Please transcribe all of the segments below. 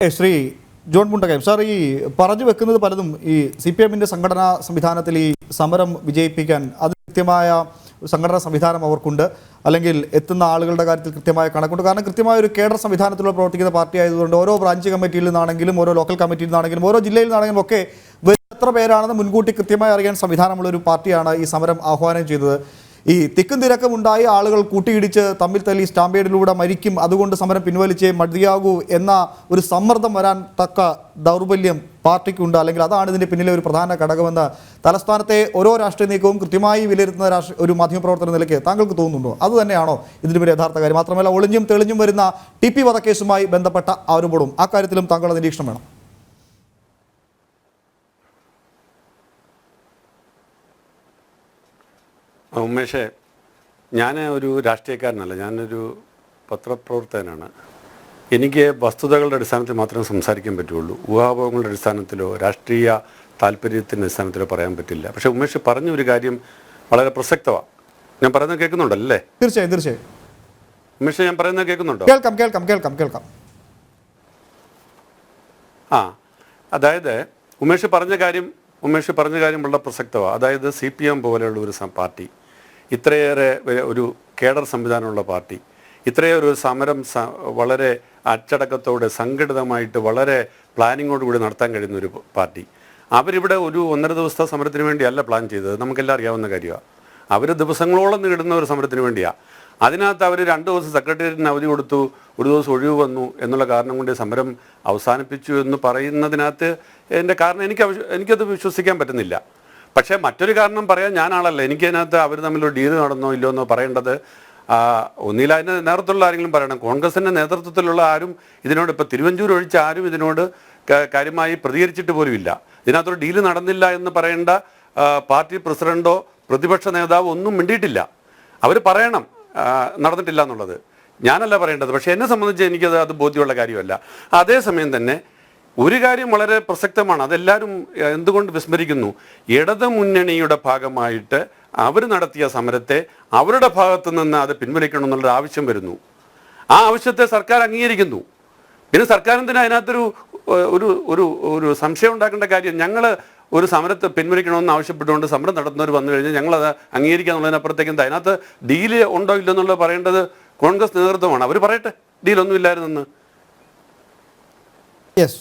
Shri John Mundakayam sir ഈ പറഞ്ഞു വെക്കുന്നത് പലതും ഈ സി പി എമ്മിന്റെ സംഘടനാ സംവിധാനത്തിൽ ഈ സമരം വിജയിപ്പിക്കാൻ അത് കൃത്യമായ സംഘടനാ സംവിധാനം അവർക്കുണ്ട്. അല്ലെങ്കിൽ എത്തുന്ന ആളുകളുടെ കാര്യത്തിൽ കൃത്യമായ കണക്കുണ്ട്. കാരണം കൃത്യമായ ഒരു കേഡർ സംവിധാനത്തിലൂടെ പ്രവർത്തിക്കുന്ന പാർട്ടി ആയതുകൊണ്ട് ഓരോ ബ്രാഞ്ച് കമ്മിറ്റിയിൽ നിന്നാണെങ്കിലും ഓരോ ലോക്കൽ കമ്മിറ്റിയിൽ നിന്നാണെങ്കിലും ഓരോ ജില്ലയിൽ നിന്നാണെങ്കിലും ഒക്കെ എത്ര പേരാണെന്ന് മുൻകൂട്ടി കൃത്യമായി അറിയാൻ സംവിധാനമുള്ള ഒരു പാർട്ടിയാണ് ഈ സമരം ആഹ്വാനം ചെയ്തത്. ഈ തിക്കും തിരക്കും ഉണ്ടായി ആളുകൾ കൂട്ടിയിടിച്ച് തമ്മിൽ തല്ലി സ്റ്റാമ്പേഡിലൂടെ മരിക്കും. അതുകൊണ്ട് സമരം പിൻവലിച്ചേ മതിയാകൂ എന്ന ഒരു സമ്മർദ്ദം വരാൻ തക്ക ദൗർബല്യം പാർട്ടിക്കുണ്ട്. അല്ലെങ്കിൽ അതാണ് ഇതിന്റെ പിന്നിലെ ഒരു പ്രധാന ഘടകമെന്ന് തലസ്ഥാനത്തെ ഓരോ രാഷ്ട്രീയ നീക്കവും കൃത്യമായി വിലയിരുത്തുന്ന ഒരു മാധ്യമപ്രവർത്തന നിലയ്ക്ക് താങ്കൾക്ക് തോന്നുന്നുണ്ടോ? അത് തന്നെയാണോ ഇതിന്റെ ഒരു യഥാർത്ഥ കാര്യം? മാത്രമല്ല ഒളിഞ്ഞും തെളിഞ്ഞും വരുന്ന ടി പി വധക്കേസുമായി ബന്ധപ്പെട്ട ആരോപണവും ആ കാര്യത്തിലും താങ്കളുടെ നിരീക്ഷണം വേണം. ഉമേഷേ ഞാൻ ഒരു രാഷ്ട്രീയക്കാരനല്ല ഞാനൊരു പത്രപ്രവർത്തകനാണ്. എനിക്ക് വസ്തുതകളുടെ അടിസ്ഥാനത്തിൽ മാത്രമേ സംസാരിക്കാൻ പറ്റുള്ളൂ. ഊഹാഭോഗങ്ങളുടെ അടിസ്ഥാനത്തിലോ രാഷ്ട്രീയ താല്പര്യത്തിന്റെ അടിസ്ഥാനത്തിലോ പറയാൻ പറ്റില്ല. പക്ഷേ ഉമേഷ് പറഞ്ഞ ഒരു കാര്യം വളരെ പ്രസക്തമാണ് ഞാൻ പറയുന്നത് കേൾക്കുന്നുണ്ടല്ലേ? തീർച്ചയായും തീർച്ചയായും. ഉമേഷ് ഞാൻ പറയുന്നത് കേൾക്കുന്നുണ്ടോ? കേൾക്കാം കേൾക്കാം കേൾക്കാം കേൾക്കാം. ആ അതായത് ഉമേഷ് പറഞ്ഞ കാര്യം ഉമേഷ് പറഞ്ഞ കാര്യം വളരെ പ്രസക്തമാണ് അതായത് സി പി എം പോലെയുള്ള ഒരു പാർട്ടി. ഇത്രയേറെ ഒരു കേഡർ സംവിധാനമുള്ള പാർട്ടി. ഇത്രയേറെ ഒരു സമരം വളരെ അച്ചടക്കത്തോടെ സംഘടിതമായിട്ട് വളരെ പ്ലാനിങ്ങോടുകൂടി നടത്താൻ കഴിയുന്ന ഒരു പാർട്ടി. അവരിവിടെ ഒരു ഒന്നര ദിവസത്തെ സമരത്തിന് വേണ്ടിയല്ല പ്ലാൻ ചെയ്തത്. നമുക്കെല്ലാം അറിയാവുന്ന കാര്യമാണ് അവർ ദിവസങ്ങളോളം നീളുന്ന ഒരു സമരത്തിന് വേണ്ടിയാണ് അതിനകത്ത് അവർ രണ്ട് ദിവസം സെക്രട്ടേറിയറ്റിന് അവധി കൊടുത്തു ഒരു ദിവസം ഒഴിവ് വന്നു എന്നുള്ള കാരണം കൊണ്ട് സമരം അവസാനിപ്പിച്ചു എന്ന് പറയുന്നതിനകത്ത് എന്റെ കാരണം എനിക്ക് എനിക്കത് വിശ്വസിക്കാൻ പറ്റുന്നില്ല. പക്ഷേ മറ്റൊരു കാരണം പറയാൻ ഞാനാണല്ലോ എനിക്കതിനകത്ത് അവർ തമ്മിലൊരു ഡീൽ നടന്നോ ഇല്ലയോ എന്നോ പറയേണ്ടത് ഒന്നില്ല അതിന്റെ നേതൃത്വത്തിലുള്ള ആരെങ്കിലും പറയണം. കോൺഗ്രസിന്റെ നേതൃത്വത്തിലുള്ള ആരും ഇതിനോട് ഇപ്പോൾ തിരുവഞ്ചൂർ ഒഴിച്ച് ആരും ഇതിനോട് കാര്യമായി പ്രതികരിച്ചിട്ട് പോലുമില്ല ഇതിനകത്തൊരു ഡീൽ നടന്നില്ല എന്ന് പറയേണ്ട പാർട്ടി പ്രസിഡന്റോ പ്രതിപക്ഷ നേതാവോ ഒന്നും മിണ്ടിയിട്ടില്ല. അവർ പറയണം നടന്നിട്ടില്ല എന്നുള്ളത്. ഞാനല്ല പറയേണ്ടത്. പക്ഷേ എന്നെ സംബന്ധിച്ച് എനിക്കത് അത് ബോധ്യമുള്ള കാര്യമല്ല. അതേസമയം തന്നെ ഒരു കാര്യം വളരെ പ്രസക്തമാണ്. അതെല്ലാവരും എന്തുകൊണ്ട് വിസ്മരിക്കുന്നു? ഇടത് മുന്നണിയുടെ ഭാഗമായിട്ട് അവർ നടത്തിയ സമരത്തെ അവരുടെ ഭാഗത്തു നിന്ന് അത് പിൻവലിക്കണം എന്നുള്ള ആവശ്യം വരുന്നു. ആ ആവശ്യത്തെ സർക്കാർ അംഗീകരിക്കുന്നു. പിന്നെ സർക്കാർ എന്തിനാ അതിനകത്തൊരു ഒരു ഒരു ഒരു സംശയം ഉണ്ടാക്കേണ്ട കാര്യം? ഞങ്ങൾ ഒരു സമരത്തെ പിൻവലിക്കണമെന്ന് ആവശ്യപ്പെട്ടുകൊണ്ട് സമരം നടത്തുന്നവർ വന്നു കഴിഞ്ഞാൽ ഞങ്ങളത് അംഗീകരിക്കുക എന്നുള്ളതിനപ്പുറത്തേക്ക് എന്താ? അതിനകത്ത് ഡീൽ ഉണ്ടോ ഇല്ലോ എന്നുള്ളത് പറയേണ്ടത് കോൺഗ്രസ് നേതൃത്വമാണ്. അവർ പറയട്ടെ ഡീലൊന്നും ഇല്ലായിരുന്നെന്ന്. യെസ്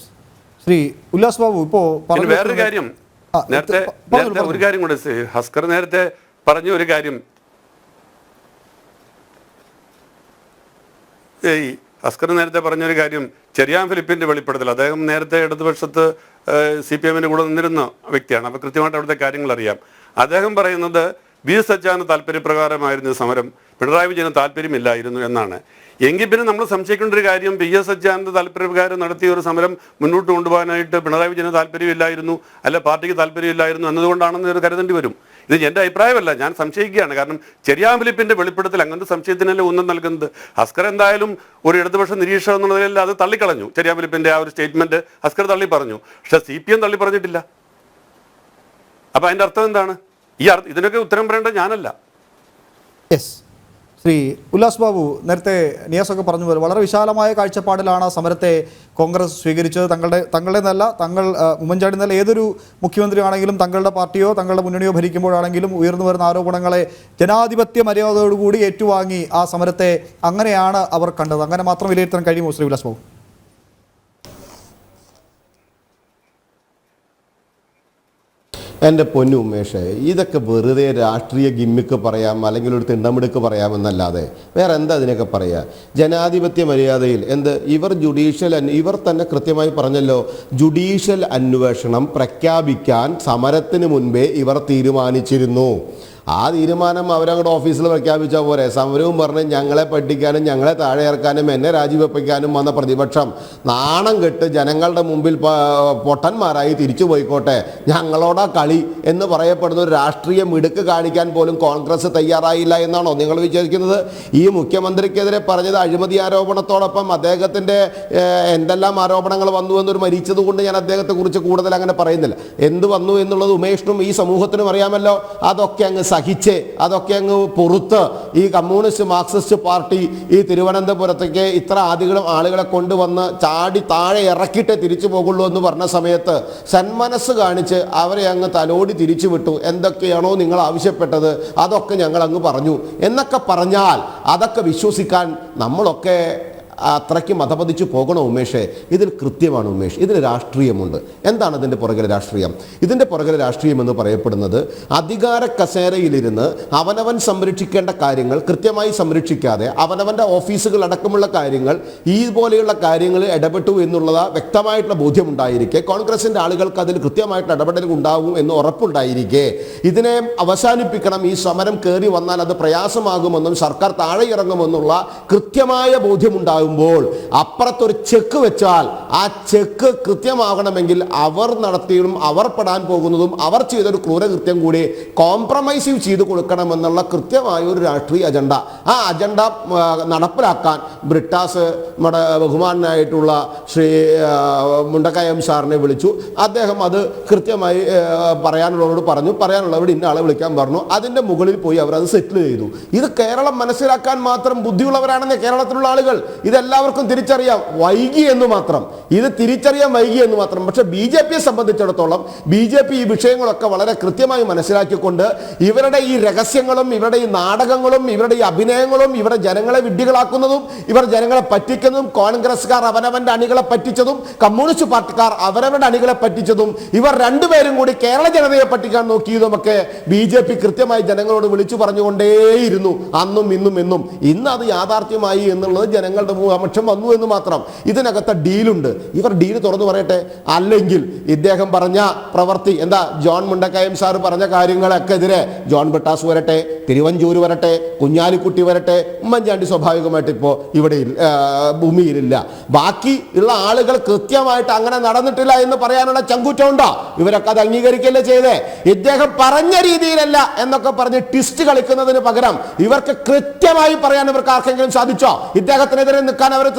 ശ്രീ ഉല്ലാസ് ബാബു ഇപ്പോ വേറൊരു കാര്യം. നേരത്തെ നേരത്തെ ഒരു കാര്യം കൂടെ ഹസ്കർ നേരത്തെ പറഞ്ഞ ഒരു കാര്യം. ഈ ഹസ്കർ നേരത്തെ പറഞ്ഞൊരു കാര്യം ചെറിയാൻ ഫിലിപ്പിന്റെ വെളിപ്പെടുത്തൽ. അദ്ദേഹം നേരത്തെ ഇടതുപക്ഷത്ത് സി പി എമ്മിന്റെ കൂടെ നിന്നിരുന്ന വ്യക്തിയാണ്. അപ്പോൾ കൃത്യമായിട്ട് അവിടുത്തെ കാര്യങ്ങൾ അറിയാം. അദ്ദേഹം പറയുന്നത് ബി എസ് അച്ചാന് താല്പര്യപ്രകാരമായിരുന്നു സമരം. പിണറായി വിജയന് താല്പര്യമില്ലായിരുന്നു എന്നാണ്. എങ്കിൽ പിന്നെ നമ്മൾ സംശയിക്കേണ്ട ഒരു കാര്യം പി എസ് അച്ചാന്റെ താല്പര്യപ്രകാരം നടത്തിയ ഒരു സമരം മുന്നോട്ട് കൊണ്ടുപോകാനായിട്ട് പിണറായി വിജയന് താല്പര്യമില്ലായിരുന്നു അല്ല പാർട്ടിക്ക് താല്പര്യമില്ലായിരുന്നു എന്നതുകൊണ്ടാണെന്ന് ഒരു കരുതേണ്ടി വരും. ഇത് എന്റെ അഭിപ്രായമല്ല ഞാൻ സംശയിക്കുകയാണ്. കാരണം ചെറിയാൻ വെളിപ്പെടുത്തൽ അങ്ങനത്തെ സംശയത്തിനല്ലേ ഊന്നൽ നൽകുന്നത്? ഹസ്കർ എന്തായാലും ഒരു ഇടതുപക്ഷ നിരീക്ഷകൻ എന്നുള്ള നിലയിൽ അത് തള്ളിക്കളഞ്ഞു. ചെറിയാൻ ആ ഒരു സ്റ്റേറ്റ്മെന്റ് ഹസ്കർ തള്ളി പറഞ്ഞു പക്ഷെ സി പി എം തള്ളി പറഞ്ഞിട്ടില്ല അപ്പൊ അതിന്റെ അർത്ഥം എന്താണ്? ഈ ഇതിനൊക്കെ ഉത്തരം പറയേണ്ടത് ഞാനല്ല. യെസ് ശ്രീ ഉല്ലാസ് ബാബു നേരത്തെ നിയാസൊക്കെ പറഞ്ഞു പോലെ വളരെ വിശാലമായ കാഴ്ചപ്പാടിലാണ് സമരത്തെ കോൺഗ്രസ് സ്വീകരിച്ചത്. തങ്ങളുടെ തങ്ങളുടെ നല്ല തങ്ങൾ ഉമ്മൻചാണ്ടി നല്ല ഏതൊരു മുഖ്യമന്ത്രിയാണെങ്കിലും തങ്ങളുടെ പാർട്ടിയോ തങ്ങളുടെ മുന്നണിയോ ഭരിക്കുമ്പോഴാണെങ്കിലും ഉയർന്നു വരുന്ന ആരോപണങ്ങളെ ജനാധിപത്യ മര്യാദയോടുകൂടി ഏറ്റുവാങ്ങി ആ സമരത്തെ അങ്ങനെയാണ് അവർ കണ്ടത്. അങ്ങനെ മാത്രം വിലയിരുത്താൻ കഴിയുമോ ശ്രീ ഉല്ലാസ് ബാബു എന്റെ പൊന്നു ഉമേഷേ ഇതൊക്കെ വെറുതെ രാഷ്ട്രീയ ഗിമ്മിക്ക് പറയാം അല്ലെങ്കിൽ ഒരു തിണ്ടമിടുക്ക് പറയാമെന്നല്ലാതെ വേറെ എന്താ അതിനൊക്കെ പറയുക ജനാധിപത്യ മര്യാദയിൽ എന്ത്? ഇവർ ജുഡീഷ്യൽ ഇവർ തന്നെ കൃത്യമായി പറഞ്ഞല്ലോ ജുഡീഷ്യൽ അന്വേഷണം പ്രഖ്യാപിക്കാൻ സമരത്തിന് മുൻപേ ഇവർ തീരുമാനിച്ചിരുന്നു. ആ തീരുമാനം അവരങ്ങോട്ട് ഓഫീസിൽ പ്രഖ്യാപിച്ചാൽ പോരെ. സമരവും പറഞ്ഞ് ഞങ്ങളെ പഠിക്കാനും ഞങ്ങളെ താഴെ ഇറക്കാനും എന്നെ രാജിവെപ്പിക്കാനും വന്ന പ്രതിപക്ഷം നാണം കെട്ട് ജനങ്ങളുടെ മുമ്പിൽ പൊട്ടന്മാരായി തിരിച്ചു പോയിക്കോട്ടെ. ഞങ്ങളോടാ കളി എന്ന് പറയപ്പെടുന്ന ഒരു രാഷ്ട്രീയ മിടുക്ക് കാണിക്കാൻ പോലും കോൺഗ്രസ് തയ്യാറായില്ല എന്നാണോ നിങ്ങൾ വിചാരിക്കുന്നത്? ഈ മുഖ്യമന്ത്രിക്കെതിരെ പറഞ്ഞത് അഴിമതി ആരോപണത്തോടൊപ്പം അദ്ദേഹത്തിന്റെ എന്തെല്ലാം ആരോപണങ്ങൾ വന്നു എന്നൊരു മരിച്ചത് കൊണ്ട് ഞാൻ അദ്ദേഹത്തെക്കുറിച്ച് കൂടുതൽ അങ്ങനെ പറയുന്നില്ല. എന്ത് വന്നു എന്നുള്ളത് ഉമേഷിനും ഈ സമൂഹത്തിനും അറിയാമല്ലോ. അതൊക്കെ അങ്ങ് സഹിച്ച് അതൊക്കെ അങ്ങ് പുറത്ത് ഈ കമ്മ്യൂണിസ്റ്റ് മാർക്സിസ്റ്റ് പാർട്ടി ഈ തിരുവനന്തപുരത്തേക്ക് ഇത്ര ആദികളും ആളുകളെ കൊണ്ടുവന്ന് ചാടി താഴെ ഇറക്കിയിട്ടേ തിരിച്ചു പോകുള്ളൂ എന്ന് പറഞ്ഞ സമയത്ത് സന്മനസ് കാണിച്ച് അവരെ അങ്ങ് തലോടി തിരിച്ചു വിട്ടു. എന്തൊക്കെയാണോ നിങ്ങൾ ആവശ്യപ്പെട്ടത്? അതൊക്കെ ഞങ്ങൾ അങ്ങ് പറഞ്ഞു. എന്നൊക്കെ പറഞ്ഞാൽ അതൊക്കെ വിശ്വസിക്കാൻ നമ്മളൊക്കെ അത്രയ്ക്ക് മതപതിച്ച് പോകണോ ഉമേഷേ? ഇതിൽ കൃത്യമാണ് ഉമേഷ്. ഇതിൽ രാഷ്ട്രീയമുണ്ട്. എന്താണ് ഇതിന്റെ പുറകിലെ രാഷ്ട്രീയം? ഇതിന്റെ പുറകിലെ രാഷ്ട്രീയം എന്ന് പറയപ്പെടുന്നത് അധികാര കസേരയിലിരുന്ന് അവനവൻ സംരക്ഷിക്കേണ്ട കാര്യങ്ങൾ കൃത്യമായി സംരക്ഷിക്കാതെ അവനവന്റെ ഓഫീസുകൾ അടക്കമുള്ള കാര്യങ്ങൾ ഈ പോലെയുള്ള കാര്യങ്ങളിൽ ഇടപെട്ടു എന്നുള്ളത് വ്യക്തമായിട്ടുള്ള ബോധ്യമുണ്ടായിരിക്കെ. കോൺഗ്രസിന്റെ ആളുകൾക്ക് അതിൽ കൃത്യമായിട്ടുള്ള ഇടപെടൽ ഉണ്ടാകും എന്ന് ഉറപ്പുണ്ടായിരിക്കെ. ഇതിനെ അവസാനിപ്പിക്കണം. ഈ സമരം കയറി വന്നാൽ അത് പ്രയാസമാകുമെന്നും സർക്കാർ താഴെ ഇറങ്ങുമെന്നുള്ള കൃത്യമായ ബോധ്യമുണ്ടാകുമ്പോൾ അപ്പുറത്തൊരു ചെക്ക് വെച്ചാൽ ആ ചെക്ക് കൃത്യമാകണമെങ്കിൽ അവർ നടത്തിയതും അവർ പെടാൻ പോകുന്നതും അവർ ചെയ്തൊരു ക്രൂരകൃത്യം കൂടി കോംപ്രമൈസീവ് ചെയ്ത് കൊടുക്കണമെന്നുള്ള കൃത്യമായ ഒരു രാഷ്ട്രീയ അജണ്ട ആ അജണ്ട നടപ്പിലാക്കാൻ ബ്രിട്ടാസ് നമ്മുടെ ബഹുമാനായിട്ടുള്ള ശ്രീ മുണ്ടക്കയം സാറിനെ വിളിച്ചു. അദ്ദേഹം അത് കൃത്യമായി പറയാനുള്ളവരോട് പറഞ്ഞു. പറയാനുള്ളവരോട് ഇന്ന ആളെ വിളിക്കാൻ പറഞ്ഞു. അതിന്റെ മുകളിൽ പോയി അവർ അത് സെറ്റിൽ ചെയ്തു. ഇത് കേരളം മനസ്സിലാക്കാൻ മാത്രം ബുദ്ധിയുള്ളവരാണെന്ന് കേരളത്തിലുള്ള ആളുകൾ. ഇതെല്ലാവർക്കും തിരിച്ചറിയാം. വൈകി എന്ന് മാത്രം. ഇത് തിരിച്ചറിയാം വൈകി എന്ന് മാത്രം. പക്ഷെ ബി ജെ പിയെ സംബന്ധിച്ചിടത്തോളം ബി ജെ പി ഈ വിഷയങ്ങളൊക്കെ വളരെ കൃത്യമായി മനസ്സിലാക്കിക്കൊണ്ട് ഇവരുടെ ഈ രഹസ്യങ്ങളും ഇവരുടെ ഈ നാടകങ്ങളും ഇവരുടെ ഈ അഭിനയങ്ങളും ഇവരുടെ ജനങ്ങളെ വിഡ്ഢികളാക്കുന്നതും ഇവർ ജനങ്ങളെ പറ്റിക്കുന്നതും കോൺഗ്രസ്സുകാർ അവനവന്റെ അണികളെ പറ്റിച്ചതും കമ്മ്യൂണിസ്റ്റ് പാർട്ടിക്കാർ അവരവരുടെ അണികളെ പറ്റിച്ചതും ഇവർ രണ്ടുപേരും കൂടി കേരള ജനതയെ പറ്റിക്കാൻ നോക്കിയതുമൊക്കെ ബി ജെ പി കൃത്യമായി ജനങ്ങളോട് വിളിച്ചു പറഞ്ഞുകൊണ്ടേയിരുന്നു. അന്നും ഇന്നും എന്നും. ഇന്ന് അത് യാഥാർത്ഥ്യമായി എന്നുള്ളത് ജനങ്ങളുടെ മുഖാമക്ഷം വന്നു എന്ന് മാത്രം. ഇതിനകത്ത് ഡീലുണ്ട്. ഇവർ ഡീൽ തുറന്നു പറയട്ടെ? അല്ലെങ്കിൽ ഇദ്ദേഹം പറഞ്ഞ പ്രവൃത്തി എന്താ ജോൺ മുണ്ടക്കയം സാർ പറഞ്ഞ കാര്യങ്ങളൊക്കെ എതിരെ ജോൺ ബട്ടാസ് വരട്ടെ തിരുവഞ്ചൂർ വരട്ടെ കുഞ്ഞാലിക്കുട്ടി വരട്ടെ ഉമ്മൻചാണ്ടി സ്വാഭാവികമായിട്ട് ഇപ്പോൾ ഇവിടെ ഭൂമിയിലില്ല. ബാക്കി ഉള്ള ആളുകൾ കൃത്യമായിട്ട് അങ്ങനെ നടന്നിട്ടില്ല എന്ന് പറയാനുള്ള ചങ്കൂറ്റമുണ്ടോ ഇവരൊക്കെ അത് അംഗീകരിക്കല്ലേ ചെയ്തേ? ഇദ്ദേഹം പറഞ്ഞ രീതിയിലല്ല എന്നൊക്കെ പറഞ്ഞ് ടിസ്റ്റ് കളിക്കുന്നതിന് പകരം ഇവർക്ക് കൃത്യമായി പറയാൻ ഇവർക്ക് ആർക്കെങ്കിലും സാധിച്ചോ? ഇദ്ദേഹത്തിനെതിരെ നിൽക്കാൻ അവർ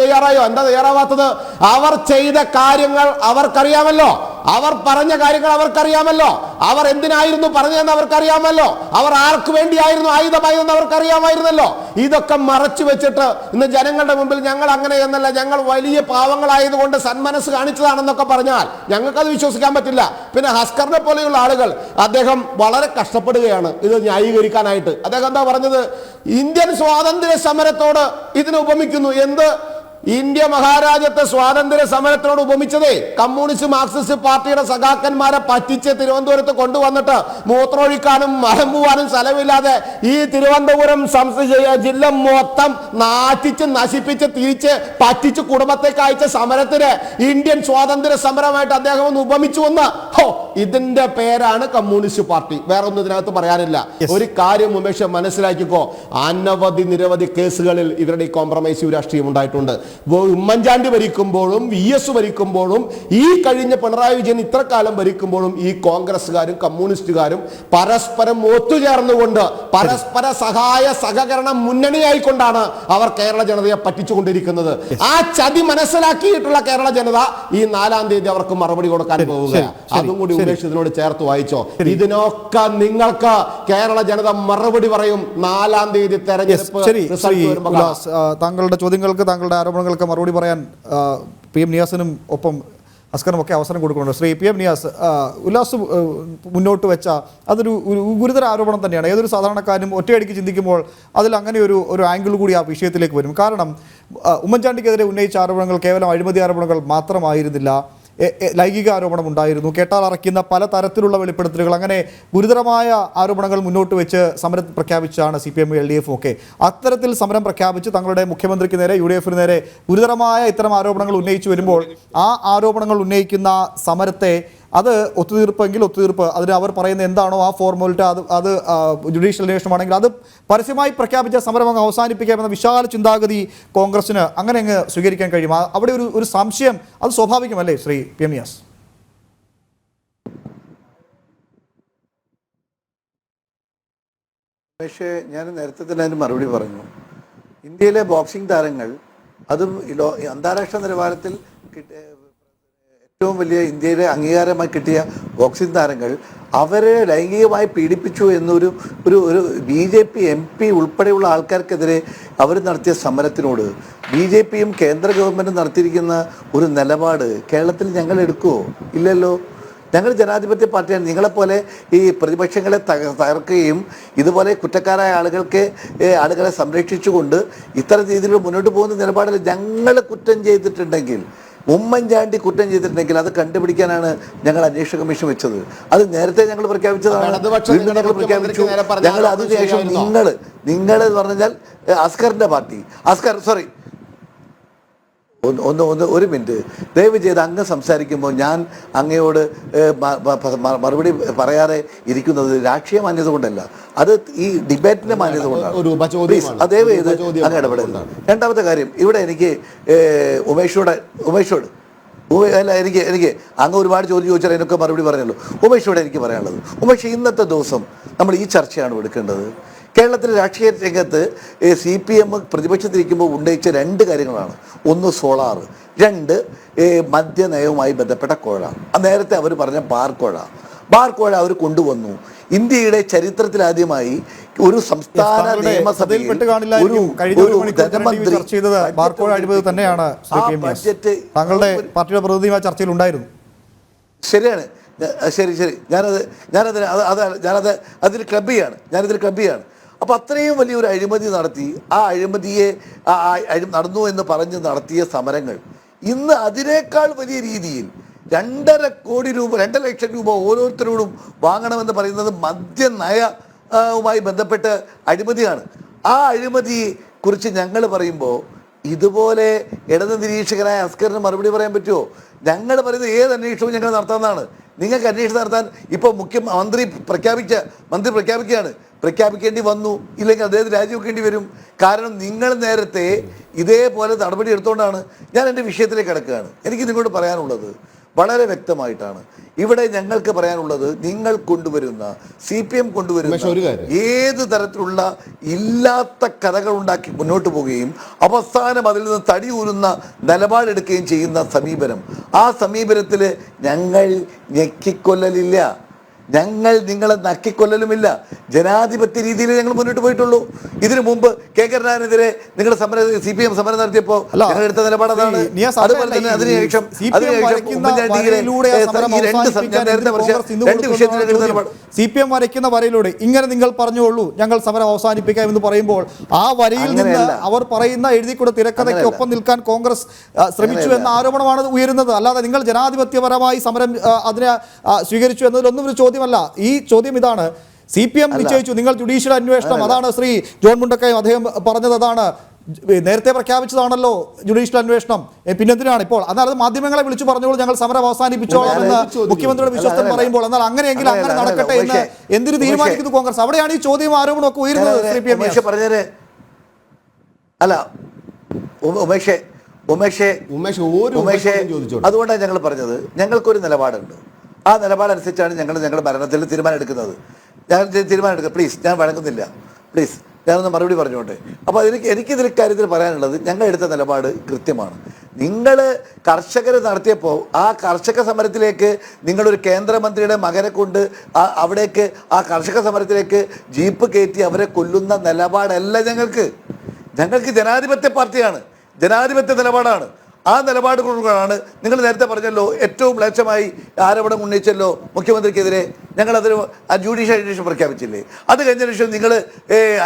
തയ്യാറായോ? എന്താ തയ്യാറാവാത്തത്? അവർ ചെയ്ത കാര്യങ്ങൾ അവർക്കറിയാമല്ലോ. അവർ പറഞ്ഞ കാര്യങ്ങൾ അവർക്കറിയാമല്ലോ. അവർ എന്തിനായിരുന്നു പറഞ്ഞതെന്ന് അവർക്കറിയാമല്ലോ. അവർ ആർക്ക് വേണ്ടിയായിരുന്നു ആയുധമായതെന്ന് അവർക്കറിയാമായിരുന്നല്ലോ. ഇതൊക്കെ മറച്ചു വെച്ചിട്ട് ഇന്ന് ജനങ്ങളുടെ മുമ്പിൽ ഞങ്ങൾ അങ്ങനെ എന്നല്ല ഞങ്ങൾ വലിയ പാവങ്ങളായതുകൊണ്ട് സന്മനസ് കാണിച്ചതാണെന്നൊക്കെ പറഞ്ഞാൽ ഞങ്ങൾക്കത് വിശ്വസിക്കാൻ പറ്റില്ല. പിന്നെ ഹസ്കറിനെ പോലെയുള്ള ആളുകൾ അദ്ദേഹം വളരെ കഷ്ടപ്പെടുകയാണ് ഇത് ന്യായീകരിക്കാനായിട്ട്. അദ്ദേഹം എന്താ പറഞ്ഞത്? ഇന്ത്യൻ സ്വാതന്ത്ര്യ സമരത്തോട് ഇതിനെ ഉപമിക്കുന്നു. എന്ത്? ഇന്ത്യ മഹാരാജ്യത്തെ സ്വാതന്ത്ര്യ സമരത്തിനോട് ഉപമിച്ചതേ കമ്മ്യൂണിസ്റ്റ് മാർക്സിസ്റ്റ് പാർട്ടിയുടെ സഖാക്കന്മാരെ പറ്റിച്ച് തിരുവനന്തപുരത്ത് കൊണ്ടുവന്നിട്ട് മൂത്രമൊഴിക്കാനും മരമ്പുവാനും പോവാനും സ്ഥലമില്ലാതെ ഈ തിരുവനന്തപുരം ജില്ല മൊത്തം നാറ്റിച്ച് നശിപ്പിച്ച് തിരിച്ച് പറ്റിച്ച് കുടുംബത്തേക്ക് അയച്ച സമരത്തിന് ഇന്ത്യൻ സ്വാതന്ത്ര്യ സമരമായിട്ട് അദ്ദേഹം ഒന്ന് ഉപമിച്ചു എന്ന്. ഹോ ഇതിന്റെ പേരാണ് കമ്മ്യൂണിസ്റ്റ് പാർട്ടി. വേറെ ഒന്നും ഇതിനകത്ത് പറയാനില്ല. ഒരു കാര്യം ഉമേഷ് മനസ്സിലാക്കിക്കോ. അനവധി നിരവധി കേസുകളിൽ ഇവരുടെ ഈ കോംപ്രമൈസീവ് രാഷ്ട്രീയം ഉണ്ടായിട്ടുണ്ട്. ഉമ്മൻചാണ്ടി ഭരിക്കുമ്പോഴും വി എസ് ഭരിക്കുമ്പോഴും ഈ കഴിഞ്ഞ പിണറായി വിജയൻ ഇത്ര കാലം ഭരിക്കുമ്പോഴും ഈ കോൺഗ്രസ്സുകാരും കമ്മ്യൂണിസ്റ്റുകാരും പരസ്പരം ഒത്തുചേർന്നുകൊണ്ട് പരസ്പര സഹായ സഹകരണ മുന്നണിയായിക്കൊണ്ടാണ് അവർ കേരള ജനതയെ പറ്റിച്ചുകൊണ്ടിരിക്കുന്നത്. ആ ചതി മനസ്സിലാക്കിയിട്ടുള്ള കേരള ജനത ഈ നാലാം തീയതി അവർക്ക് മറുപടി കൊടുക്കാൻ ശരി, അതും കൂടി ഉപേക്ഷ ഇതിനോട് ചേർത്ത് വായിച്ചോ. ഇതിനൊക്കെ നിങ്ങൾക്ക് കേരള ജനത മറുപടി പറയും നാലാം തീയതി തെരഞ്ഞെടുപ്പ് താങ്കളുടെ ചോദ്യങ്ങൾക്ക് താങ്കളുടെ ആരോപണങ്ങൾക്ക് മറുപടി പറയാൻ പി എം നിയാസിനും ഒപ്പം അസ്കറും ഒക്കെ അവസരം കൊടുക്കുന്നുണ്ട്. ശ്രീ പി എം നിയാസ് ഉല്ലാസ് മുന്നോട്ട് വെച്ച അതൊരു ഗുരുതര ആരോപണം തന്നെയാണ്. ഏതൊരു സാധാരണക്കാരനും ഒറ്റയടിക്ക് ചിന്തിക്കുമ്പോൾ അതിൽ അങ്ങനെ ഒരു ഒരു ആംഗിൾ കൂടി ആ വിഷയത്തിലേക്ക് വരും. കാരണം ഉമ്മൻചാണ്ടിക്കെതിരെ ഉന്നയിച്ച ആരോപണങ്ങൾ കേവലം അഴിമതി ആരോപണങ്ങൾ മാത്രമായിരുന്നില്ല. ലൈംഗിക ആരോപണം ഉണ്ടായിരുന്നു. കേട്ടാൽ അറയ്ക്കുന്ന പല തരത്തിലുള്ള വെളിപ്പെടുത്തലുകൾ. അങ്ങനെ ഗുരുതരമായ ആരോപണങ്ങൾ മുന്നോട്ട് വെച്ച് സമരം പ്രഖ്യാപിച്ചാണ് C P M L D എഫും ഒക്കെ. അത്തരത്തിൽ സമരം പ്രഖ്യാപിച്ച് തങ്ങളുടെ മുഖ്യമന്ത്രിക്ക് നേരെ യു ഡി എഫിന് നേരെ ഗുരുതരമായ ഇത്തരം ആരോപണങ്ങൾ ഉന്നയിച്ചു വരുമ്പോൾ ആ ആരോപണങ്ങൾ ഉന്നയിക്കുന്ന സമരത്തെ അത് ഒത്തുതീർപ്പെങ്കിൽ ഒത്തുതീർപ്പ്. അതിന് അവർ പറയുന്ന എന്താണോ ആ ഫോർമാലിറ്റി അത് അത് ജുഡീഷ്യൽ അന്വേഷണമാണെങ്കിൽ അത് പരസ്യമായി പ്രഖ്യാപിച്ച സമരം അങ്ങ് അവസാനിപ്പിക്കാമെന്ന വിശാല ചിന്താഗതി കോൺഗ്രസിന് അങ്ങനെ അങ്ങ് സ്വീകരിക്കാൻ കഴിയും. അവിടെ ഒരു ഒരു സംശയം അത് സ്വാഭാവികമല്ലേ ശ്രീ പി എം നിയാസ്? പക്ഷേ ഞാൻ നേരത്തെ തന്നെ അതിന് മറുപടി പറഞ്ഞു. ഇന്ത്യയിലെ ബോക്സിംഗ് താരങ്ങൾ അതും അന്താരാഷ്ട്ര നിലവാരത്തിൽ ഏറ്റവും വലിയ ഇന്ത്യയിലെ അംഗീകാരമായി കിട്ടിയ ബോക്സിംഗ് താരങ്ങൾ അവരെ ലൈംഗികമായി പീഡിപ്പിച്ചു എന്നൊരു ഒരു ഒരു B J P M P ഉൾപ്പെടെയുള്ള ആൾക്കാർക്കെതിരെ അവർ നടത്തിയ സമരത്തിനോട് ബി ജെ പിയും കേന്ദ്ര ഗവൺമെന്റും നടത്തിയിരിക്കുന്ന ഒരു നിലപാട് കേരളത്തിൽ ഞങ്ങൾ എടുക്കുമോ ഇല്ലല്ലോ. ഞങ്ങൾ ജനാധിപത്യ പാർട്ടിയാണ്. നിങ്ങളെപ്പോലെ ഈ പ്രതിപക്ഷങ്ങളെ തക തകർക്കുകയും ഇതുപോലെ കുറ്റക്കാരായ ആളുകൾക്ക് ആളുകളെ സംരക്ഷിച്ചുകൊണ്ട് ഇത്തരം രീതിയിൽ മുന്നോട്ട് പോകുന്ന നിലപാടിൽ ഞങ്ങൾ കുറ്റം ചെയ്തിട്ടുണ്ടെങ്കിൽ ഉമ്മൻചാണ്ടി കുറ്റം ചെയ്തിട്ടുണ്ടെങ്കിൽ അത് കണ്ടുപിടിക്കാനാണ് ഞങ്ങൾ അന്വേഷണ കമ്മീഷൻ വെച്ചത്. അത് നേരത്തെ ഞങ്ങൾ പ്രഖ്യാപിച്ചതാണ്. ഞങ്ങൾ പ്രഖ്യാപിച്ചു. ഞങ്ങൾ അതിനുശേഷം നിങ്ങൾ നിങ്ങൾ എന്ന് പറഞ്ഞാൽ അസ്കറിന്റെ പാർട്ടി. അസ്കർ സോറി ഒന്ന് ഒന്ന് ഒരു മിനിറ്റ്. ദയവ് ചെയ്ത് അങ്ങ് സംസാരിക്കുമ്പോൾ ഞാൻ അങ്ങയോട് മറുപടി പറയാതെ ഇരിക്കുന്നത് രാഷ്ട്രീയ മാന്യത കൊണ്ടല്ല. അത് ഈ ഡിബേറ്റിന്റെ മാന്യത കൊണ്ടാണ്. അത് ദയവ് ചെയ്ത് അങ്ങ് ഇടപെടരുത്. രണ്ടാമത്തെ കാര്യം ഇവിടെ എനിക്ക് ഉമേഷോടെ ഉമേഷോട് ഉമേഷോട് ഉമേ- അല്ല എനിക്ക് എനിക്ക് അങ്ങ് ഒരുപാട് ചോദ്യം ചോദിച്ചാൽ അതിനൊക്കെ മറുപടി പറഞ്ഞല്ലോ ഉമേഷോട് എനിക്ക് പറയാനുള്ളത് ഉമേഷ് ഇന്നത്തെ ദിവസം നമ്മൾ ഈ ചർച്ചയാണ് എടുക്കേണ്ടത്. കേരളത്തിലെ രാഷ്ട്രീയ രംഗത്ത് സി പി എം പ്രതിപക്ഷത്തിരിക്കുമ്പോൾ ഉന്നയിച്ച രണ്ട് കാര്യങ്ങളാണ്. ഒന്ന് സോളാർ രണ്ട് മദ്യനയവുമായി ബന്ധപ്പെട്ട കോഴ. ആ നേരത്തെ അവർ പറഞ്ഞ ബാർ കോഴ. ബാർ കോഴ അവർ കൊണ്ടുവന്നു. ഇന്ത്യയുടെ ചരിത്രത്തിലാദ്യമായി ഒരു സംസ്ഥാന നിയമസഭയിൽ ഒരു ചർച്ച ചെയ്തത് ബാർക്കോഴ അഴിമതി തന്നെയാണ്. ബഡ്ജറ്റ് താങ്കളുടെ പാർട്ടിയുടെ പ്രതിനിധിയുമായി ചർച്ചയിൽ ഉണ്ടായിരുന്നു. ശരിയാണ്. ശരി ശരി. ഞാനത് ഞാനത് അത് അത് ഞാനത് അതിൽ ക്ലബ് ചെയ്യാണ്. ഞാനതിൽ ക്ലബ് ചെയ്യാണ്. അപ്പോൾ അത്രയും വലിയൊരു അഴിമതി നടത്തി ആ അഴിമതിയെ നടന്നു എന്ന് പറഞ്ഞ് നടത്തിയ സമരങ്ങൾ ഇന്ന് അതിനേക്കാൾ വലിയ രീതിയിൽ രണ്ടര കോടി രൂപ രണ്ടര ലക്ഷം രൂപ ഓരോരുത്തരോടും വാങ്ങണമെന്ന് പറയുന്നത് മദ്യ നയവുമായി വുമായി ബന്ധപ്പെട്ട് അഴിമതിയാണ്. ആ അഴിമതിയെ കുറിച്ച് ഞങ്ങൾ പറയുമ്പോൾ ഇതുപോലെ ഇടത് നിരീക്ഷകനായ അസ്കറിന് മറുപടി പറയാൻ പറ്റുമോ? ഞങ്ങൾ പറയുന്നത് ഏത് അന്വേഷണവും ഞങ്ങൾ നടത്താവുന്നതാണ്. നിങ്ങൾക്ക് അന്വേഷണം നടത്താൻ ഇപ്പോൾ മുഖ്യമന്ത്രി പ്രഖ്യാപിച്ച മന്ത്രി പ്രഖ്യാപിക്കുകയാണ്. പ്രഖ്യാപിക്കേണ്ടി വന്നു ഇല്ലെങ്കിൽ അദ്ദേഹം രാജിവെക്കേണ്ടി വരും. കാരണം നിങ്ങൾ നേരത്തെ ഇതേപോലെ നടപടി എടുത്തുകൊണ്ടാണ് ഞാൻ എന്റെ വിഷയത്തിലേക്ക് കിടക്കുകയാണ്. എനിക്ക് നിങ്ങളോട് പറയാനുള്ളത് വളരെ വ്യക്തമായിട്ടാണ്. ഇവിടെ ഞങ്ങൾക്ക് പറയാനുള്ളത് നിങ്ങൾ കൊണ്ടുവരുന്ന സി പി എം കൊണ്ടുവരുന്ന. ഏത് തരത്തിലുള്ള ഇല്ലാത്ത കഥകൾ ഉണ്ടാക്കി മുന്നോട്ട് പോവുകയും അവസാനം അതിൽ നിന്ന് തടി ഊരുന്ന നിലപാടെടുക്കുകയും ചെയ്യുന്ന സമീപനം. ആ സമീപനത്തിൽ ഞങ്ങൾ ഞെക്കിക്കൊല്ലലില്ല. ഞങ്ങൾ നിങ്ങളെ നക്കിക്കൊല്ലലുമില്ല. ജനാധിപത്യ രീതിയിൽ ഞങ്ങൾ മുന്നോട്ട് പോയിട്ടുള്ളൂ. ഇതിനു മുമ്പ് കെ കരുണാനെതിരെ നിങ്ങളുടെ സമരം സി പി എം സമരം നടത്തിയപ്പോൾ ഞങ്ങൾ എടുത്ത നിലപാടാണ് അതുപോലെ തന്നെ അതിനുശേഷം രണ്ട് വിഷയത്തിൽ സി പി എം വരയ്ക്കുന്ന വരയിലൂടെ ഇങ്ങനെ നിങ്ങൾ പറഞ്ഞോളൂ ഞങ്ങൾ സമരം അവസാനിപ്പിക്കാം എന്ന് പറയുമ്പോൾ ആ വരയിൽ നിന്ന് അവർ പറയുന്ന എഴുതിക്കൂടെ തിരക്കഥയ്ക്ക് ഒപ്പം നിൽക്കാൻ കോൺഗ്രസ് ശ്രമിച്ചു എന്ന ആരോപണമാണ് ഉയരുന്നത്. അല്ലാതെ നിങ്ങൾ ജനാധിപത്യപരമായി സമരം അതിനെ സ്വീകരിച്ചു എന്നതിലൊന്നും ഒരു ചോദ്യമല്ല. ഈ ചോദ്യം ഇതാണ്. സി പി എം നിശ്ചയിച്ചു. നിങ്ങൾ ജുഡീഷ്യൽ അന്വേഷണം. അതാണ് ശ്രീ ജോൺ മുണ്ടക്കയം അദ്ദേഹം പറഞ്ഞത് അതാണ്. നേരത്തെ പ്രഖ്യാപിച്ചതാണല്ലോ ജുഡീഷ്യൽ അന്വേഷണം. പിന്നെന്തിനാണ് ഇപ്പോൾ? എന്നാൽ അത് മാധ്യമങ്ങളെ വിളിച്ചു പറഞ്ഞോളൂ ഞങ്ങൾ സമരം അവസാനിപ്പിച്ചോളാം എന്ന് മുഖ്യമന്ത്രിയുടെ വിശ്വസ്തൻ. പറയുമ്പോൾ. എന്നാൽ അങ്ങനെയെങ്കിൽ അങ്ങനെ നടക്കട്ടെ എന്ന് എന്തിനു തീരുമാനിക്കുന്നു കോൺഗ്രസ്? അവിടെയാണ് ഈ ചോദ്യം ആരോപണം ഒക്കെ ഉയരുന്നത് സി പി എം അല്ല ഉമ- ഉമേഷേ ഉമേഷേ ഉമേഷ് ഒരു ഉമേഷേ. അതുകൊണ്ടാണ് ഞങ്ങൾ പറഞ്ഞത്. ഞങ്ങൾക്കൊരു നിലപാടുണ്ട്. ആ നിലപാടനുസരിച്ചാണ് ഞങ്ങൾ ഞങ്ങളുടെ ഭരണത്തിൽ തീരുമാനം എടുക്കുന്നത് ഞാൻ തീരുമാനം എടുക്കുക പ്ലീസ് ഞാൻ വഴങ്ങുന്നില്ല. പ്ലീസ് ഞാനൊന്ന് മറുപടി പറഞ്ഞോട്ടെ. അപ്പോൾ എനിക്ക് എനിക്കിതിൽ കാര്യത്തിൽ പറയാനുള്ളത് ഞങ്ങൾ എടുത്ത നിലപാട് കൃത്യമാണ്. നിങ്ങൾ കർഷകർ നടത്തിയപ്പോൾ ആ കർഷക സമരത്തിലേക്ക് നിങ്ങളൊരു കേന്ദ്രമന്ത്രിയുടെ മകനെ കൊണ്ട് ആ- അവിടേക്ക് ആ കർഷക സമരത്തിലേക്ക് ജീപ്പ് കയറ്റി അവരെ കൊല്ലുന്ന നിലപാടല്ല ഞങ്ങൾക്ക്. ഞങ്ങൾക്ക് ജനാധിപത്യ പാർട്ടിയാണ്. ജനാധിപത്യ നിലപാടാണ്. ആ നിലപാട് കൊണ്ടാണ് നിങ്ങൾ നേരത്തെ പറഞ്ഞല്ലോ ഏറ്റവും മ്ലേച്ഛമായി ആരോപണം ഉന്നയിച്ചല്ലോ മുഖ്യമന്ത്രിക്കെതിരെ. ഞങ്ങൾ ജുഡീഷ്യൽ അന്വേഷണം പ്രഖ്യാപിച്ചില്ലേ? അത് കഴിഞ്ഞ ശേഷം നിങ്ങൾ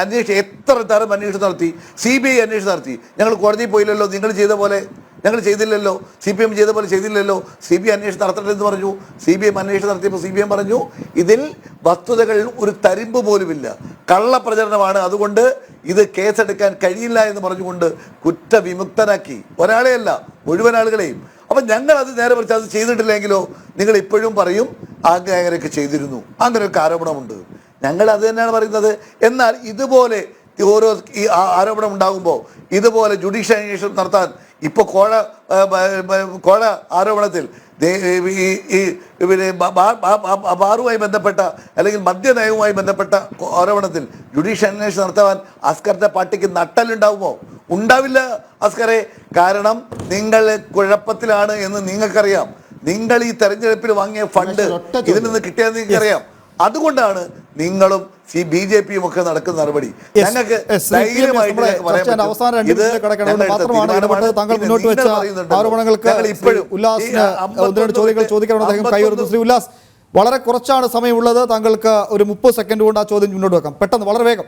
അന്വേഷിച്ച് എത്ര തരം അന്വേഷണം നടത്തി? സി ബി ഐ അന്വേഷണം നടത്തി. ഞങ്ങൾ കോടതിയിൽ പോയില്ലല്ലോ നിങ്ങൾ ചെയ്ത പോലെ. ഞങ്ങൾ ചെയ്തില്ലല്ലോ. സി പി എം ചെയ്ത പോലെ ചെയ്തില്ലല്ലോ. സി ബി ഐ അന്വേഷണം നടത്തട്ടെ എന്ന് പറഞ്ഞു. സി ബി ഐ അന്വേഷണം നടത്തിയപ്പോൾ സി ബി എം പറഞ്ഞു ഇതിൽ വസ്തുതകൾ ഒരു തരിമ്പ് പോലുമില്ല. കള്ളപ്രചരണമാണ് അതുകൊണ്ട് ഇത് കേസെടുക്കാൻ കഴിയില്ല എന്ന് പറഞ്ഞുകൊണ്ട് കുറ്റവിമുക്തനാക്കി. ഒരാളെയല്ല മുഴുവൻ ആളുകളെയും. അപ്പം ഞങ്ങൾ അത് നേരെ പറിച്ച് അത് ചെയ്തിട്ടില്ലെങ്കിലോ? നിങ്ങൾ ഇപ്പോഴും പറയും അങ്ങ് അങ്ങനെയൊക്കെ ചെയ്തിരുന്നു. അങ്ങനെയൊക്കെ ആരോപണമുണ്ട്. ഞങ്ങൾ അത് തന്നെയാണ് പറയുന്നത്. എന്നാൽ ഇതുപോലെ ഓരോ ഈ ആരോപണം ഉണ്ടാകുമ്പോൾ ഇതുപോലെ ജുഡീഷ്യൽ അന്വേഷണം നടത്താൻ ഇപ്പോൾ കോഴ കോഴ ആരോപണത്തിൽ ഈ പിന്നെ ബാറുമായി ബന്ധപ്പെട്ട അല്ലെങ്കിൽ മദ്യനയവുമായി ബന്ധപ്പെട്ട ആരോപണത്തിൽ ജുഡീഷ്യൽ അന്വേഷണം നടത്താൻ അസ്കറിന്റെ പാർട്ടിക്ക് നട്ടലുണ്ടാവുമോ? ഉണ്ടാവില്ല അസ്കറെ. കാരണം നിങ്ങൾ കുഴപ്പത്തിലാണ് എന്ന് നിങ്ങൾക്കറിയാം. നിങ്ങൾ ഈ തെരഞ്ഞെടുപ്പിൽ വാങ്ങിയ ഫണ്ട് ഇതിൽ നിന്ന് കിട്ടിയെന്ന് നിങ്ങൾക്കറിയാം. അതുകൊണ്ടാണ് നിങ്ങളും ബി ജെ പിയും ഒക്കെ നടക്കുന്ന നടപടി. ഞങ്ങൾക്ക് വളരെ കുറച്ചാണ് സമയമുള്ളത്. താങ്കൾക്ക് ഒരു മുപ്പത് സെക്കൻഡ് കൊണ്ട് ആ ചോദ്യം മുന്നോട്ട് വെക്കാം. പെട്ടെന്ന് വളരെ വേഗം.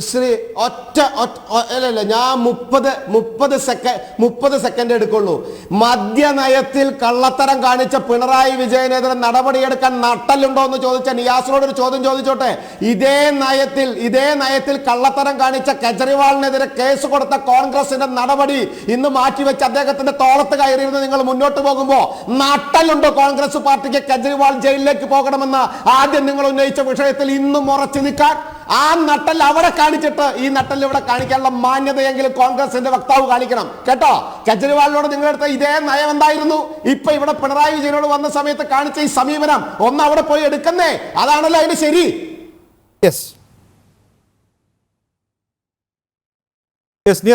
ശ്രീ ഒറ്റ ഒറ്റ- ഒ- അല്ല അല്ല ഞാൻ മുപ്പത് മുപ്പത് സെക്കൻഡ് മുപ്പത് സെക്കൻഡ് എടുക്കുള്ളൂ. മദ്യനയത്തിൽ കള്ളത്തരം കാണിച്ച പിണറായി വിജയനെതിരെ നടപടിയെടുക്കാൻ നട്ടലുണ്ടോ എന്ന് ചോദിച്ച നിയാസിനോട് ഒരു ചോദ്യം ചോദിച്ചോട്ടെ? ഇതേ നയത്തിൽ ഇതേ നയത്തിൽ കള്ളത്തരം കാണിച്ച കെജ്രിവാളിനെതിരെ കേസ് കൊടുത്ത കോൺഗ്രസിന്റെ നടപടി ഇന്ന് മാറ്റിവെച്ച് അദ്ദേഹത്തിന്റെ തോളത്ത് കയറിയിരുന്ന് നിങ്ങൾ മുന്നോട്ട് പോകുമ്പോൾ നട്ടലുണ്ടോ കോൺഗ്രസ് പാർട്ടിക്ക് കെജ്രിവാൾ ജയിലിലേക്ക് പോകണമെന്ന് ആദ്യം നിങ്ങൾ ഉന്നയിച്ച വിഷയത്തിൽ ഇന്നും ഉറച്ചു നിൽക്കാൻ? ആ നട്ടൽ അവിടെ കാണിച്ചിട്ട് ഈ നട്ടൽ ഇവിടെ കാണിക്കാനുള്ള മാന്യതയെങ്കിലും കോൺഗ്രസിന്റെ വക്താവ് കാണിക്കണം. കേട്ടോ? കെജ്രിവാളിനോട് നിങ്ങളെടുത്ത ഇതേ നയം എന്തായിരുന്നു? ഇപ്പൊ ഇവിടെ പിണറായി വിജയനോട് വന്ന സമയത്ത് കാണിച്ച ഈ സമീപനം ഒന്ന് അവിടെ പോയി എടുക്കുന്നേ. അതാണല്ലോ അതിന് ശരി.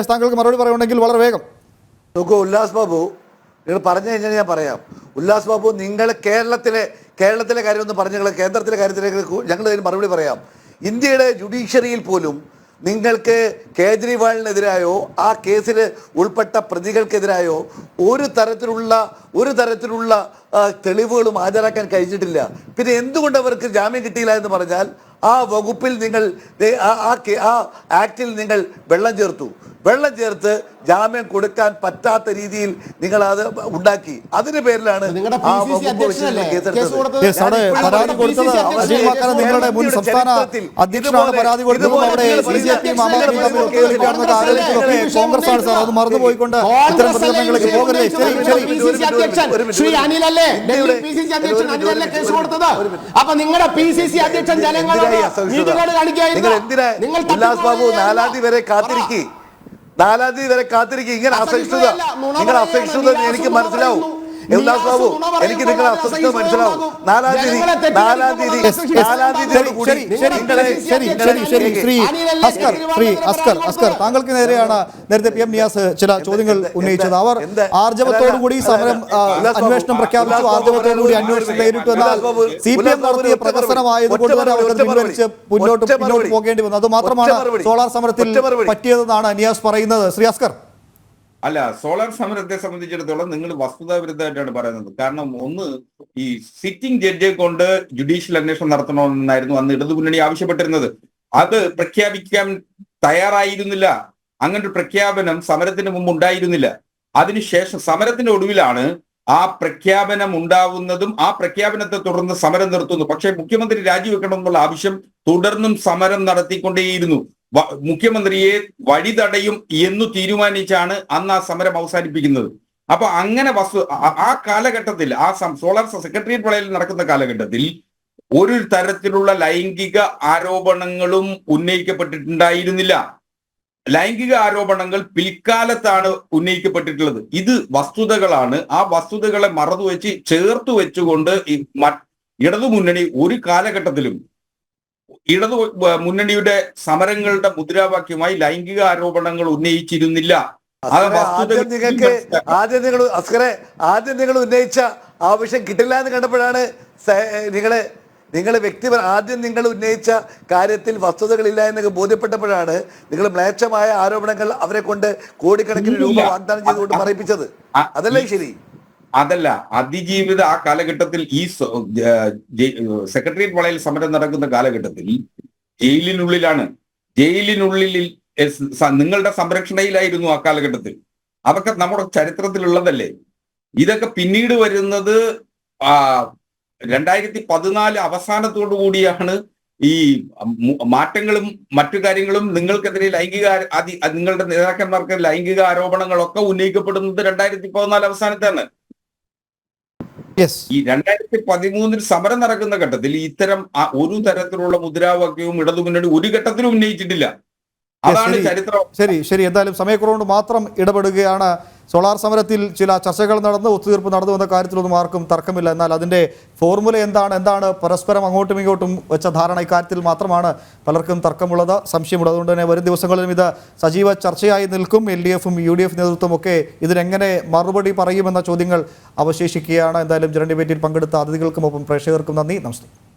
താങ്കൾക്ക് മറുപടി പറയുകയാണെങ്കിൽ വളരെ വേഗം. നോക്കൂ ഉല്ലാസ് ബാബു നിങ്ങൾ പറഞ്ഞു കഴിഞ്ഞാൽ ഞാൻ പറയാം. ഉല്ലാസ് ബാബു നിങ്ങൾ കേരളത്തിലെ കേരളത്തിലെ കാര്യമൊന്നും പറഞ്ഞു നിങ്ങൾ കേന്ദ്രത്തിലെ കാര്യത്തിലേക്ക് ഞങ്ങൾ ഇതിന് മറുപടി പറയാം. ഇന്ത്യയുടെ ജുഡീഷ്യറിയിൽ പോലും നിങ്ങൾക്ക് കേജ്രിവാളിനെതിരായോ ആ കേസിൽ ഉൾപ്പെട്ട പ്രതികൾക്കെതിരായോ ഒരു തരത്തിലുള്ള ഒരു തരത്തിലുള്ള തെളിവുകളും ഹാജരാക്കാൻ കഴിഞ്ഞിട്ടില്ല. പിന്നെ എന്തുകൊണ്ട് അവർക്ക് ജാമ്യം കിട്ടിയില്ല എന്ന് പറഞ്ഞാൽ ആ വകുപ്പിൽ നിങ്ങൾ ആ- ആക്ടിൽ നിങ്ങൾ വെള്ളം ചേർത്തു. വെള്ളം ചേർത്ത് ജാമ്യം കൊടുക്കാൻ പറ്റാത്ത രീതിയിൽ നിങ്ങൾ അത് ഉണ്ടാക്കി. അതിന്റെ പേരിലാണ് നിങ്ങളുടെ പരാതി കൊടുത്തത് PCC അധ്യക്ഷൻ അജയ് മാക്കാന നിങ്ങളുടെ മുൻ സംസ്ഥാന ചരിത്രത്തിൽ അധ്യക്ഷനാണ് പരാതി കൊടുത്തതും. അവിടെ നിങ്ങൾ ബി ജെ പിയും ആം ആദ്മി തമ്മിൽ ഒത്തുകളിക്കുകയാണെന്നൊക്കെ ആരോപിച്ചതൊക്കെ കോൺഗ്രസ് ആണ് സാർ അത് മറന്നുപോയിക്കൊണ്ട് ഇത്തരം പ്രതികരണങ്ങളിലേക്ക് പോകരുത്. അധ്യക്ഷൻ അപ്പൊ നിങ്ങളുടെ പി സി സി ജനങ്ങളോട് നിങ്ങൾ എന്തിനാ നിങ്ങൾ ഉല്ലാസ് ബാബു നാലാം തീയതി വരെ കാത്തിരിക്കി. നാലാം തീയതി വരെ കാത്തിരിക്കുക ഇങ്ങനെ അസഹിഷ്ണുത ഇങ്ങനെ. അസഹിഷ്ണുത എനിക്ക് മനസ്സിലാവും പറയുന്നു. ഉല്ലാസ് ബാബു നിയാസ് നുണ പറയുമ്പോൾ എനിക്ക് നിങ്ങൾ അസഹിഷ്ണുത മനസ്സിലാവും നാലാം തീയതി നാലാം തീയതി. നാലാം തീയതി ശരി, കൂടി ശരി, ശരി, ശരി, ശരി, അസ്കർ ശ്രീ അസ്കർ അസ്കർ താങ്കൾക്ക് നേരെയാണ് നേരത്തെ പി എം നിയാസ് ചില ചോദ്യങ്ങൾ ഉന്നയിച്ചത് അവർ ആർജവത്തോടുകൂടി സമരം അന്വേഷണം പ്രഖ്യാപിച്ചു ആർജവത്തോടുകൂടി അന്വേഷണം. നേരിട്ടു എന്നാൽ സി പി എം നടത്തിയ പ്രദർശനമായത് ഒറ്റ തന്നെ അവർക്ക് പിൻവലിച്ച് മുന്നോട്ട് മുന്നോട്ട് പോകേണ്ടി വന്നു അത് മാത്രമാണ് സോളാർ സമരത്തിൽ. പറ്റിയതെന്നാണ് നിയാസ് പറയുന്നത് ശ്രീ അസ്കർ അല്ല സോളാർ സമരത്തെ സംബന്ധിച്ചിടത്തോളം നിങ്ങൾ വസ്തുതാവിരുദ്ധമായിട്ടാണ് പറയുന്നത്. കാരണം ഒന്ന് ഈ സിറ്റിംഗ് ജഡ്ജിയെ കൊണ്ട് ജുഡീഷ്യൽ അന്വേഷണം നടത്തണമെന്നായിരുന്നു അന്ന് ഇടതുമുന്നണി ആവശ്യപ്പെട്ടിരുന്നത്. അത് പ്രഖ്യാപിക്കാൻ തയ്യാറായിരുന്നില്ല. അങ്ങനെ ഒരു പ്രഖ്യാപനം സമരത്തിന് മുമ്പ് ഉണ്ടായിരുന്നില്ല. അതിനുശേഷം സമരത്തിന്റെ ഒടുവിലാണ് ആ പ്രഖ്യാപനം ഉണ്ടാവുന്നതും ആ പ്രഖ്യാപനത്തെ തുടർന്ന് സമരം നിർത്തുന്നു. പക്ഷേ മുഖ്യമന്ത്രി രാജിവെക്കണം എന്നുള്ള ആവശ്യം തുടർന്നും സമരം നടത്തിക്കൊണ്ടേയിരുന്നു. മുഖ്യമന്ത്രിയെ വഴിതടയും എന്നു തീരുമാനിച്ചാണ് അന്ന് ആ സമരം അവസാനിപ്പിക്കുന്നത്. അപ്പൊ അങ്ങനെ വസ്തു ആ- കാലഘട്ടത്തിൽ ആ സോളാർ സെക്രട്ടേറിയറ്റ് വളയിൽ നടക്കുന്ന കാലഘട്ടത്തിൽ ഒരു തരത്തിലുള്ള ലൈംഗിക ആരോപണങ്ങളും ഉന്നയിക്കപ്പെട്ടിട്ടുണ്ടായിരുന്നില്ല. ലൈംഗിക ആരോപണങ്ങൾ പിൽക്കാലത്താണ് ഉന്നയിക്കപ്പെട്ടിട്ടുള്ളത്. ഇത് വസ്തുതകളാണ്. ആ വസ്തുതകളെ മറന്നുവെച്ച് ചേർത്ത് വെച്ചുകൊണ്ട് ഇടതുമുന്നണി ഒരു കാലഘട്ടത്തിലും ഇടതു മുന്നണിയുടെ സമരങ്ങളുടെ മുദ്രാവാക്യമായി ലൈംഗിക ആരോപണങ്ങൾ ഉന്നയിച്ചിരുന്നില്ല. ആദ്യം നിങ്ങൾക്ക് ആദ്യം നിങ്ങൾ അസ്കറെ ആദ്യം നിങ്ങൾ ഉന്നയിച്ച ആവശ്യം കിട്ടില്ല എന്ന് കണ്ടപ്പോഴാണ് നിങ്ങൾ നിങ്ങൾ വ്യക്തി ആദ്യം നിങ്ങൾ ഉന്നയിച്ച കാര്യത്തിൽ വസ്തുതകളില്ല എന്നൊക്കെ ബോധ്യപ്പെട്ടപ്പോഴാണ് നിങ്ങൾ മ്ലേച്ഛമായ ആരോപണങ്ങൾ അവരെ കൊണ്ട് കോടിക്കണക്കിന് രൂപ വാഗ്ദാനം ചെയ്തുകൊണ്ട് പറയിപ്പിച്ചത്. അതല്ലേ ശരി? അതല്ല അതിജീവിത ആ കാലഘട്ടത്തിൽ ഈ സെക്രട്ടേറിയറ്റ് വളയിൽ സമരം നടക്കുന്ന കാലഘട്ടത്തിൽ ജയിലിനുള്ളിലാണ് ജയിലിനുള്ളിൽ നിങ്ങളുടെ സംരക്ഷണയിലായിരുന്നു ആ കാലഘട്ടത്തിൽ. അതൊക്കെ നമ്മുടെ ചരിത്രത്തിലുള്ളതല്ലേ? ഇതൊക്കെ പിന്നീട് വരുന്നത് രണ്ടായിരത്തി പതിനാല് അവസാനത്തോടു കൂടിയാണ് ഈ മാറ്റങ്ങളും മറ്റു കാര്യങ്ങളും നിങ്ങൾക്കെതിരെ ലൈംഗിക നിങ്ങളുടെ നേതാക്കന്മാർക്ക് ലൈംഗിക ആരോപണങ്ങളൊക്കെ ഉന്നയിക്കപ്പെടുന്നത് രണ്ടായിരത്തി പതിനാല് അവസാനത്താണ് ഈ രണ്ടായിരത്തി പതിമൂന്നിൽ സമരം നടക്കുന്ന ഘട്ടത്തിൽ ഇത്തരം ഒരു തരത്തിലുള്ള മുദ്രാവാക്യവും ഇടതുമുന്നണി ഒരു ഘട്ടത്തിലും ഉന്നയിച്ചിട്ടില്ല. അതാണ്. ചരിത്രം. ശരി ശരി. എന്തായാലും സമയക്കുറവുകൊണ്ട് മാത്രം ഇടപെടുകയാണ് സോളാർ സമരത്തിൽ ചില ചർച്ചകൾ നടന്നു ഒത്തുതീർപ്പ് നടന്നു എന്ന കാര്യത്തിലൊന്നും ആർക്കും തർക്കമില്ല. എന്നാൽ അതിന്റെ ഫോർമുല എന്താണ് എന്താണ് പരസ്പരം അങ്ങോട്ടും ഇങ്ങോട്ടും വെച്ച ധാരണ ഇക്കാര്യത്തിൽ മാത്രമാണ് പലർക്കും തർക്കമുള്ളത്. സംശയമുള്ളത് അതുകൊണ്ട് തന്നെ വരും ദിവസങ്ങളിലും ഇത് സജീവ ചർച്ചയായി നിൽക്കും. എൽ ഡി എഫും യു ഡി എഫ് നേതൃത്വം ഒക്കെ ഇതിനെങ്ങനെ മറുപടി പറയുമെന്ന ചോദ്യങ്ങൾ അവശേഷിക്കുകയാണ്. എന്തായാലും ജനറൽ ഡിബേറ്റിൽ പങ്കെടുത്ത അതിഥികൾക്കും ഒപ്പം പ്രേക്ഷകർക്കും നന്ദി. നമസ്തേ.